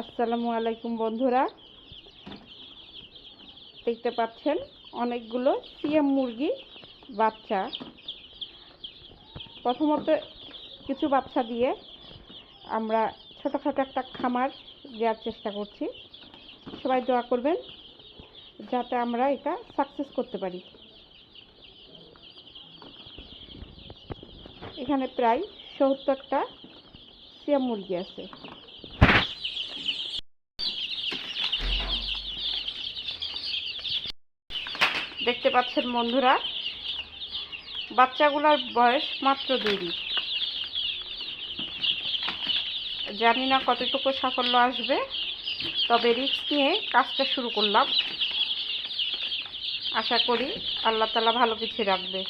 আসসালামু আলাইকুম বন্ধুরা। দেখতে পাচ্ছেন, অনেকগুলো সিএম মুরগি বাচ্চা। প্রথমত কিছু বাচ্চা দিয়ে আমরা ছোটোখাটো একটা খামার দেওয়ার চেষ্টা করছি। সবাই দোয়া করবেন যাতে আমরা এটা সাকসেস করতে পারি। এখানে প্রায় সত্তরটা সিএম মুরগি আছে। দেখতে পাচ্ছেন বন্ধুরা, বাচ্চাগুলার বয়স মাত্র দুই দিন। জানি না কতটুকু সাফল্য আসবে, তবে রিক্স নিয়ে কাজটা শুরু করলাম। আশা করি আল্লাহ তালা ভালো কিছু রাখবে।